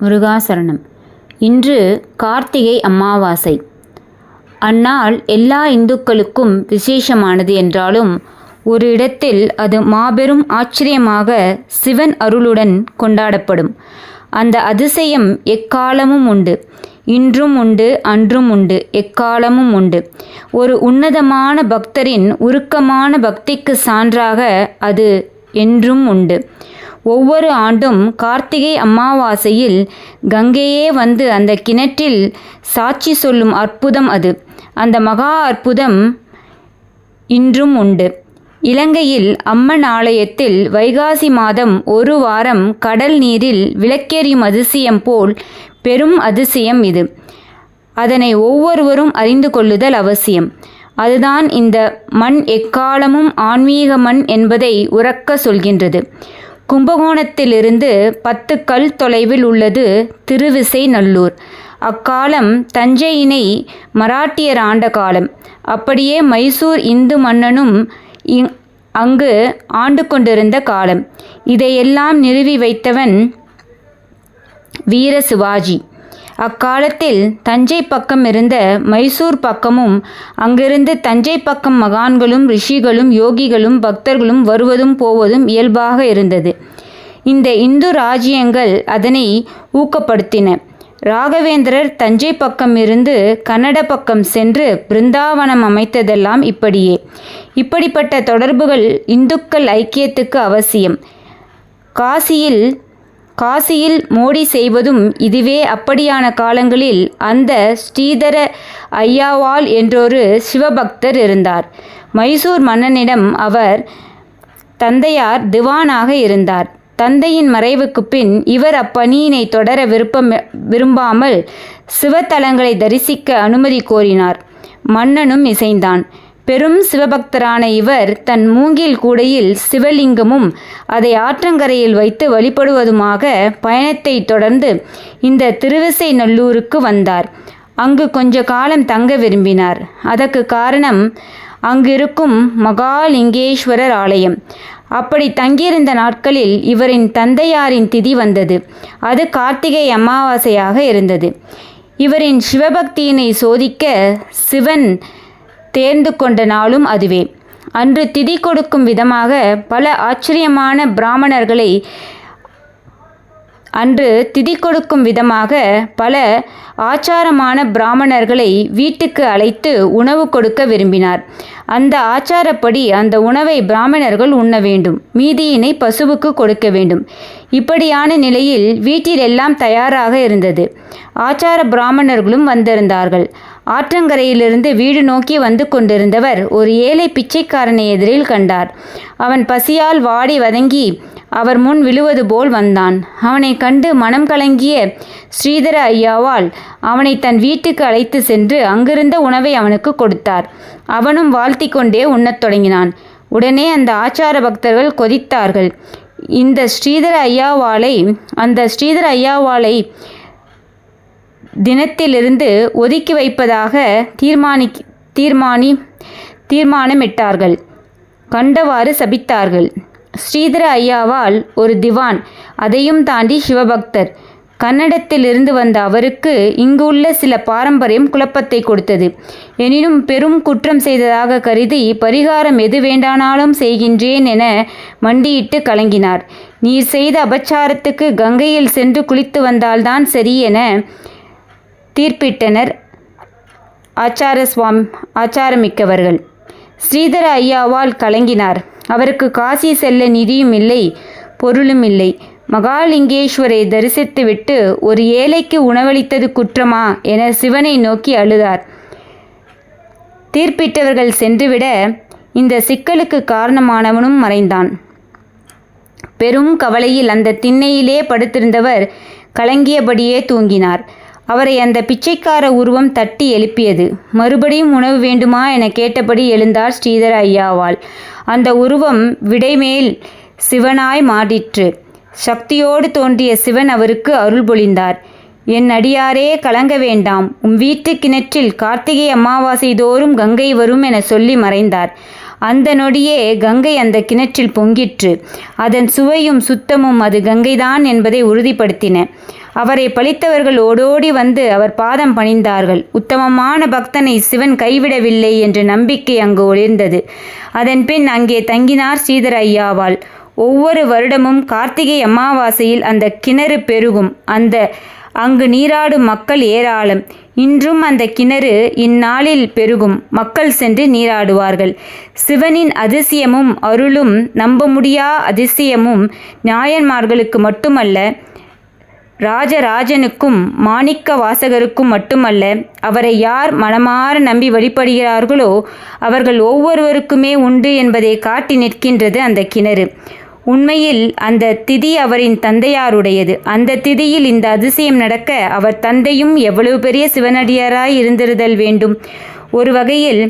முருகாசரணம். இன்று கார்த்திகை அமாவாசை. அந்நாள் எல்லா இந்துக்களுக்கும் விசேஷமானது என்றாலும் ஒரு இடத்தில் அது மாபெரும் ஆச்சரியமாக சிவன் அருளுடன் கொண்டாடப்படும். அந்த அதிசயம் எக்காலமும் உண்டு. இன்றும் உண்டு அன்றும் உண்டு எக்காலமும் உண்டு. ஒரு உன்னதமான பக்தரின் உருக்கமான பக்திக்கு சான்றாக அது என்றும் உண்டு. ஒவ்வொரு ஆண்டும் கார்த்திகை அமாவாசையில் கங்கையே வந்து அந்த கிணற்றில் சாட்சி சொல்லும் அற்புதம் அது. அந்த மகா அற்புதம் இன்றும் உண்டு. இலங்கையில் அம்மன் ஆலயத்தில் வைகாசி மாதம் ஒரு வாரம் கடல் நீரில் விளக்கெறியும் அதிசயம் போல் பெரும் அதிசயம் இது. அதனை ஒவ்வொருவரும் அறிந்து கொள்ளுதல் அவசியம். அதுதான் இந்த மண் எக்காலமும் ஆன்மீக மண் என்பதை உறக்க சொல்கின்றது. கும்பகோணத்திலிருந்து பத்து கல் தொலைவில் உள்ளது திருவிசை நல்லூர் அக்காலம் தஞ்சையினை மராட்டியர் ஆண்ட காலம். அப்படியே மைசூர் இந்து மன்னனும் இங் அங்கு ஆண்டு கொண்டிருந்த காலம். இதையெல்லாம் நிறுவி வைத்தவன் வீர சிவாஜி. அக்காலத்தில் தஞ்சை பக்கம் இருந்த மைசூர் பக்கமும் அங்கிருந்து தஞ்சை பக்கம் மகான்களும் ரிஷிகளும் யோகிகளும் பக்தர்களும் வருவதும் போவதும் இயல்பாக இருந்தது. இந்த இந்து ராஜ்யங்கள் அதனை ஊக்கப்படுத்தின. ராகவேந்திரர் தஞ்சை பக்கம் இருந்து கன்னட பக்கம் சென்று பிருந்தாவனம் அமைத்ததெல்லாம் இப்படியே. இப்படிப்பட்ட தொடர்புகள் இந்துக்கள் ஐக்கியத்துக்கு அவசியம். காசியில் காசியில் மோடி செய்வதும் இதுவே அப்படியான காலங்களில் அந்த ஸ்ரீதர ஐயாவால் என்றொரு சிவபக்தர் இருந்தார். மைசூர் மன்னனிடம் அவர் தந்தையார் திவானாக இருந்தார். தந்தையின் மறைவுக்கு பின் இவர் அப்பணியினை தொடர விருப்பம் விரும்பாமல் சிவத்தலங்களை தரிசிக்க அனுமதி கோரினார். மன்னனும் இசைந்தான். பெரும் சிவபக்தரான இவர் தன் மூங்கில் கூடையில் சிவலிங்கமும் அதை ஆற்றங்கரையில் வைத்து வழிபடுவதுமாக பயணத்தை தொடர்ந்து இந்த திருவிசை நல்லூருக்கு வந்தார். அங்கு கொஞ்ச காலம் தங்க விரும்பினார். அதற்கு காரணம் அங்கிருக்கும் மகாலிங்கேஸ்வரர் ஆலயம். அப்படி தங்கியிருந்த நாட்களில் இவரின் தந்தையாரின் திதி வந்தது. அது கார்த்திகை அமாவாசையாக இருந்தது. இவரின் சிவபக்தியினை சோதிக்க சிவன் தேர்ந்து கொண்ட நாளும் அதுவே. அன்று திதி கொடுக்கும் விதமாக பல ஆச்சரியமான பிராமணர்களை அன்று திதி கொடுக்கும் விதமாக பல ஆச்சாரமான பிராமணர்களை வீட்டுக்கு அழைத்து உணவு கொடுக்க விரும்பினார். அந்த ஆச்சாரப்படி அந்த உணவை பிராமணர்கள் உண்ண வேண்டும். மீதியினை பசுவுக்கு கொடுக்க வேண்டும். இப்படியான நிலையில் வீட்டில் எல்லாம் தயாராக இருந்தது. ஆச்சார பிராமணர்களும் வந்திருந்தார்கள். ஆற்றங்கரையிலிருந்து வீடு நோக்கி வந்து கொண்டிருந்தவர் ஒரு ஏழை பிச்சைக்காரனை எதிரில் கண்டார். அவன் பசியால் வாடி வதங்கி அவர் முன் விழுவது போல் வந்தான். அவனை கண்டு மனம் கலங்கிய ஸ்ரீதர ஐயாவால் அவனை தன் வீட்டுக்கு அழைத்து சென்று அங்கிருந்த உணவை அவனுக்கு கொடுத்தார். அவனும் வாழ்த்தி கொண்டே உண்ணத் தொடங்கினான். உடனே அந்த ஆச்சார பக்தர்கள் கொதித்தார்கள். இந்த ஸ்ரீதர ஐயாவாலை அந்த ஸ்ரீதர ஐயாவாலை தினத்திலிருந்து ஒதுக்கி வைப்பதாக தீர்மானி தீர்மானி தீர்மானமிட்டார்கள். கண்டவாறு சபித்தார்கள். ஸ்ரீதர ஐயாவால் ஒரு திவான். அதையும் தாண்டி சிவபக்தர். கன்னடத்திலிருந்து வந்த அவருக்கு இங்கு உள்ள சில பாரம்பரியம் குழப்பத்தை கொடுத்தது. எனினும் பெரும் குற்றம் செய்ததாக கருதி பரிகாரம் எது வேண்டானாலும் செய்கின்றேன் என மண்டியிட்டு கலங்கினார். நீர் செய்த அபச்சாரத்துக்கு கங்கையில் சென்று குளித்து வந்தால்தான் சரி என தீர்ப்பிட்டனர் ஆச்சார சுவாமி ஆச்சாரமிக்கவர்கள். ஸ்ரீதர ஐயாவால் கலங்கினார். அவருக்கு காசி செல்ல நிதியும் இல்லை பொருளும் இல்லை. மகாலிங்கேஸ்வரை தரிசித்துவிட்டு ஒரு ஏழைக்கு உணவளித்தது குற்றமா என சிவனை நோக்கி அழுதார். தீர்ப்பிட்டவர்கள் சென்றுவிட இந்த சிக்கலுக்கு காரணமானவனும் மறைந்தான். பெரும் கவலையில் அந்த திண்ணையிலே படுத்திருந்தவர் கலங்கியபடியே தூங்கினார். அவரை அந்த பிச்சைக்கார உருவம் தட்டி எழுப்பியது. மறுபடியும் உணவு வேண்டுமா? என கேட்டபடி எழுந்தார் ஸ்ரீதர ஐயாவால் அந்த உருவம் விடைமேல் சிவனாய் மாறிற்று. சக்தியோடு தோன்றிய சிவன் அவருக்கு அருள் பொழிந்தார். என் அடியாரே கலங்க வேண்டாம். உம் வீட்டு கிணற்றில் கார்த்திகை அமாவாசை தோறும் கங்கை வரும் என சொல்லி மறைந்தார். அந்த நொடியே கங்கை அந்த கிணற்றில் பொங்கிற்று. அதன் சுவையும் சுத்தமும் அது கங்கைதான் என்பதை உறுதிப்படுத்தின. அவரை பழித்தவர்கள் ஓடோடி வந்து அவர் பாதம் பணிந்தார்கள். உத்தமமான பக்தனை சிவன் கைவிடவில்லை என்ற நம்பிக்கை அங்கு ஒளிர்ந்தது. அதன் பின் அங்கே தங்கினார் ஸ்ரீதர ஐயாவால். ஒவ்வொரு வருடமும் கார்த்திகை அமாவாசையில் அந்த கிணறு பெருகும். அந்த அங்கு நீராடும் மக்கள் ஏராளம். இன்றும் அந்த கிணறு இந்நாளில் பெருகும். மக்கள் சென்று நீராடுவார்கள். சிவனின் அதிசயமும் அருளும் நம்ப முடியா அதிசயமும் நாயன்மார்களுக்கு மட்டுமல்ல ராஜராஜனுக்கும் மாணிக்க வாசகருக்கும் மட்டுமல்ல அவரை யார் மனமாற நம்பி வழிபடுகிறார்களோ அவர்கள் ஒவ்வொருவருக்குமே உண்டு என்பதை காட்டி நிற்கின்றது அந்த கிணறு. உண்மையில் அந்த திதி அவரின் தந்தையாருடையது. அந்த திதியில் இந்த அதிசயம் நடக்க அவர் தந்தையும் எவ்வளவு பெரிய சிவனடியாராய் இருந்திருதல் வேண்டும். ஒரு வகையில்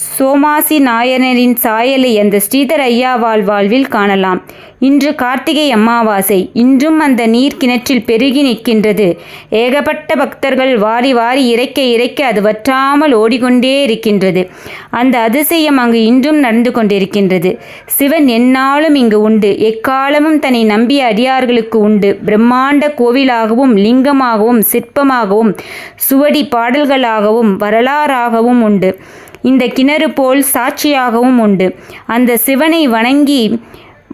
சோமாசி நாயனரின் சாயலை அந்த ஸ்ரீதர் ஐயாவால் வாழ்வில் காணலாம். இன்று கார்த்திகை அமாவாசை. இன்றும் அந்த நீர் கிணற்றில் பெருகி நிற்கின்றது. ஏகப்பட்ட பக்தர்கள் வாரி வாரி இறைக்க இறைக்க அது வற்றாமல் ஓடிக்கொண்டே இருக்கின்றது. அந்த அதிசயம் அங்கு இன்றும் நடந்து கொண்டிருக்கின்றது. சிவன் எந்நாளும் இங்கு உண்டு. எக்காலமும் தன்னை நம்பிய அடியார்களுக்கு உண்டு. பிரம்மாண்ட கோவிலாகவும் லிங்கமாகவும் சிற்பமாகவும் சுவடி பாடல்களாகவும் வரலாறாகவும் உண்டு. இந்த கிணறு போல் சாட்சியாகவும் உண்டு. அந்த சிவனை வணங்கி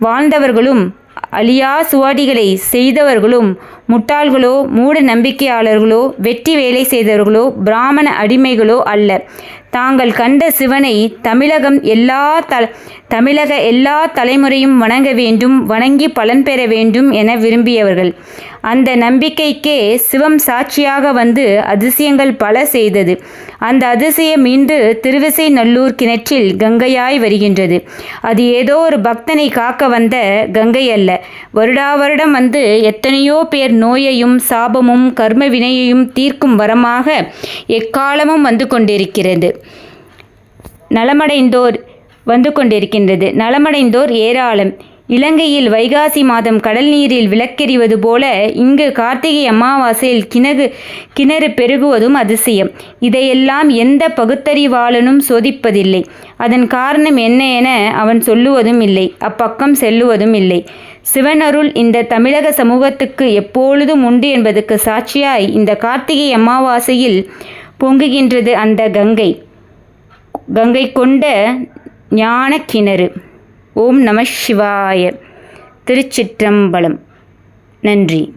வாழ்ந்தவர்களும் அழியா சுவாடிகளை செய்தவர்களும் முட்டாள்களோ மூட நம்பிக்கையாளர்களோ வெற்றி வேலை செய்தவர்களோ பிராமண அடிமைகளோ அல்ல. தாங்கள் கண்ட சிவனை தமிழகம் எல்லா த தமிழக எல்லா தலைமுறையும் வணங்க வேண்டும் வணங்கி பலன் பெற வேண்டும் என விரும்பியவர்கள். அந்த நம்பிக்கைக்கே சிவம் சாட்சியாக வந்து அதிசயங்கள் பல செய்தது. அந்த அதிசயம் இன்று திருவிசை நல்லூர் கிணற்றில் கங்கையாய் வருகின்றது. அது ஏதோ ஒரு பக்தனை காக்க வந்த கங்கை அல்ல. வருடா வருடம் வந்து எத்தனையோ பேர் நோயையும் சாபமும் கர்ம வினையையும் தீர்க்கும் வரமாக எக்காலமும் வந்து கொண்டிருக்கிறது. நலமடைந்தோர் வந்து கொண்டிருக்கின்றது. நலமடைந்தோர் ஏராளம். இலங்கையில் வைகாசி மாதம் கடல் நீரில் விளக்கெறிவது போல இங்கு கார்த்திகை அமாவாசையில் கிணறு கிணறு பெருகுவதும் அதிசயம். இதையெல்லாம் எந்த பகுத்தறிவாளனும் சோதிப்பதில்லை. அதன் காரணம் என்ன என அவன் சொல்லுவதும் இல்லை. அப்பக்கம் செல்லுவதும் இல்லை. சிவனருள் இந்த தமிழக சமூகத்துக்கு எப்பொழுதும் உண்டு என்பதற்கு சாட்சியாய் இந்த கார்த்திகை அமாவாசையில் பொங்குகின்றது அந்த கங்கை. கங்கை கொண்ட ஞான கிணறு. ஓம் நம சிவாய. திருச்சிற்றம்பலம். நன்றி.